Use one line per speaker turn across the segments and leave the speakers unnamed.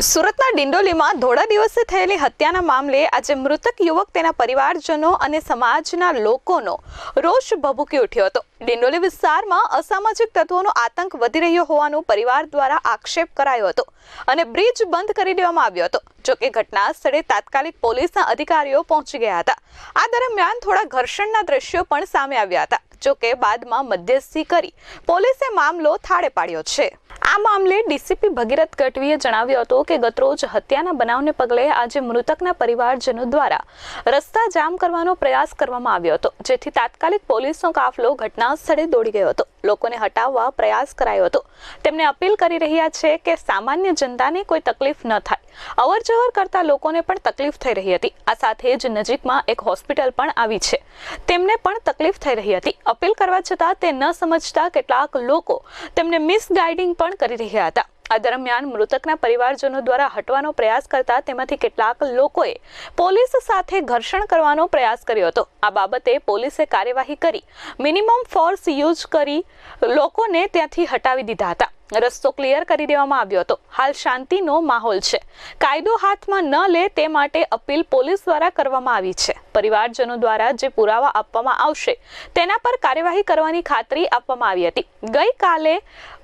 સુરતના ડિંડોલીમાં ધોળા દિવસે થયેલી હત્યાના મામલે આજે મૃતક યુવક તેના પરિવારજનો અને સમાજના લોકોનો રોષ ભભૂકી ઉઠ્યો હતો. ડિંડોલી વિસ્તારમાં અસામાજિક તત્વોનો આતંક વધી રહ્યો હોવાનો પરિવાર દ્વારા આક્ષેપ કરાયો હતો અને બ્રિજ બંધ કરી દેવામાં આવ્યો હતો જોકે ઘટના સ્થળે તાત્કાલિક પોલીસના અધિકારીઓ પહોંચી ગયા હતા. આ દરમિયાન થોડા ઘર્ષણના દ્રશ્યો પણ સામે આવ્યા હતા જોકે બાદમાં મધ્યસ્થી કરી પોલીસે મામલો થાળે પાડ્યો છે. આ મામલે ડીસીપી ભગીરથ ગઢવીએ જણાવ્યું હતું કે ગતરોજ હત્યાના બનાવને પગલે આજે મૃતકના પરિવારજનો દ્વારા રસ્તા જામ કરવાનો પ્રયાસ કરવામાં આવ્યો હતો, જેથી તાત્કાલિક પોલીસનો કાફલો ઘટના સ્થળે દોડી ગયો હતો. લોકોને હટાવવા પ્રયાસ કરાયો હતો. તેમને અપીલ કરી રહ્યા છે કે સામાન્ય જનતાને કોઈ તકલીફ ન થાય. અવર જવર કરતા લોકોને પણ તકલીફ થઈ રહી હતી. આ સાથે જ નજીકમાં એક હોસ્પિટલ પણ આવી છે. તેમને પણ તકલીફ થઈ રહી હતી. અપીલ કરવા છતાં તે ન સમજતા કેટલાક લોકો તેમને મિસગાઈડિંગ પણ કરી રહ્યા હતા. આ દરમિયાન મૃતકના પરિવારજનો દ્વારા હટવાનો પ્રયાસ કરતા તેમાંથી કેટલાક લોકોએ પોલીસ સાથે ઘર્ષણ કરવાનો પ્રયાસ કર્યો હતો. આ બાબતે પોલીસે કાર્યવાહી કરી, મિનિમમ ફોર્સ યુઝ કરી લોકોને ત્યાંથી હટાવી દીધા હતા. રસ્તો ક્લિયર કરી દેવામાં આવ્યો હતો. હાલ શાંતિનો માહોલ છે. કાયદો હાથમાં ન લે તે માટે અપીલ પોલીસ દ્વારા કરવામાં આવી છે. પરિવારજનો દ્વારા જે પુરાવા આપવામાં આવશે, તેના પર કાર્યવાહી કરવાની ખાતરી આપવામાં આવી હતી. ગઈકાલે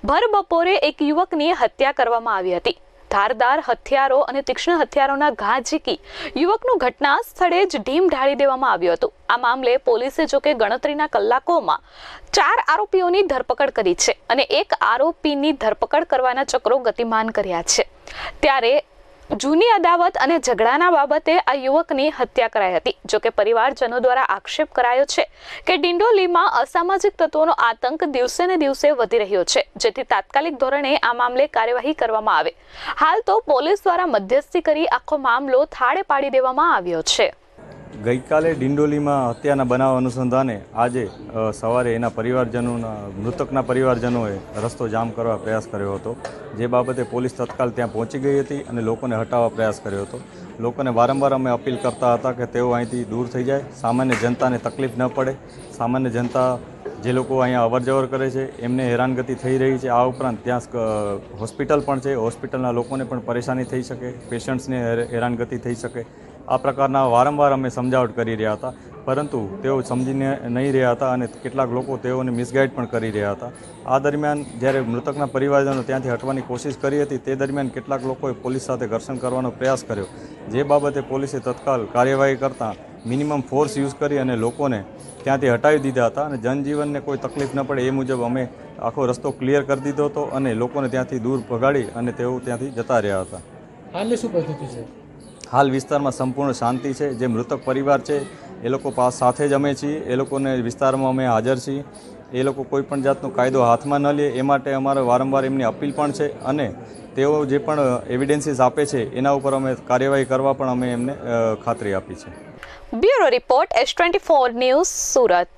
ભર બપોરે એક યુવકની હત્યા કરવામાં આવી હતી. ધારદાર હથિયારો અને તીક્ષ્ણ હથિયારોના ઘા ઝીકી યુવકનું ઘટના સ્થળે જ ઢીમ ઢાળી દેવામાં આવ્યું હતું. આ મામલે પોલીસે જોકે ગણતરીના કલાકોમાં ચાર આરોપીઓની ધરપકડ કરી છે અને એક આરોપીની ધરપકડ કરવાના ચક્રો ગતિમાન કર્યા છે. ત્યારે જૂની અદાવત અને ઝઘડાના બાબતે આ યુવકની હત્યા કરાઈ હતી. જોકે પરિવારજનો દ્વારા આક્ષેપ કરાયો છે કે ડિંડોલીમાં અસામાજિક તત્વોનો આતંક દિવસે ને દિવસે વધી રહ્યો છે, જેથી તાત્કાલિક ધોરણે આ મામલે કાર્યવાહી કરવામાં આવે. હાલ તો પોલીસ દ્વારા મધ્યસ્થી કરી આખો મામલો થાળે પાડી દેવામાં આવ્યો છે.
ગઈકાલે ડિંડોલીમાં હત્યાના બનાવ અનુસંધાને આજે સવારે એના પરિવારજનોના, મૃતકના પરિવારજનોએ રસ્તો જામ કરવા પ્રયાસ કર્યો હતો. જે બાબતે પોલીસ તત્કાલ ત્યાં પહોંચી ગઈ હતી અને લોકોને હટાવવા પ્રયાસ કર્યો હતો. લોકોને વારંવાર અમે અપીલ કરતા હતા કે તેઓ અહીંથી દૂર થઈ જાય. સામાન્ય જનતાને તકલીફ ન પડે. સામાન્ય જનતા જે લોકો અહીંયા અવરજવર કરે છે, એમને હેરાનગતિ થઈ રહી છે. આ ઉપરાંત ત્યાં હોસ્પિટલ પણ છે. હોસ્પિટલના લોકોને પણ પરેશાની થઈ શકે. પેશન્ટ્સને હેરાનગતિ થઈ શકે. આ પ્રકારના વારંવાર અમે સમજાવટ કરી રહ્યા હતા. પરંતુ તેઓ સમજીને નહીં રહ્યા હતા અને કેટલાક લોકો તેઓને મિસગાઈડ પણ કરી રહ્યા હતા. આ દરમિયાન જ્યારે મૃતકના પરિવારજનો ત્યાંથી હટવાની કોશિશ કરી હતી, તે દરમિયાન કેટલાક લોકોએ પોલીસ સાથે ઘર્ષણ કરવાનો પ્રયાસ કર્યો. જે બાબતે પોલીસે તત્કાલ કાર્યવાહી કરતાં મિનિમમ ફોર્સ યુઝ કરી અને લોકોને ત્યાંથી હટાવી દીધા હતા અને જનજીવનને કોઈ તકલીફ ન પડે એ મુજબ અમે આખો રસ્તો ક્લિયર કરી દીધો હતો અને લોકોને ત્યાંથી દૂર ભગાડી અને તેઓ ત્યાંથી જતા રહ્યા હતા.
હાલની શું પરિસ્થિતિ છે?
હાલ વિસ્તારમાં સંપૂર્ણ શાંતિ છે. જે મૃતક પરિવાર છે, એ લોકો પાસ સાથે જ અમે છીએ. એ લોકોને વિસ્તારમાં અમે હાજર છીએ. એ લોકો કોઈ પણ જાતનો કાયદો હાથમાં ન લે, એ માટે અમારે વારંવાર એમની અપીલ પણ છે અને તેઓ જે પણ એવિડન્સીસ આપે છે, એના ઉપર અમે કાર્યવાહી કરવા પણ અમે એમને ખાતરી આપી છે.
Bureau report S twenty four news Surat.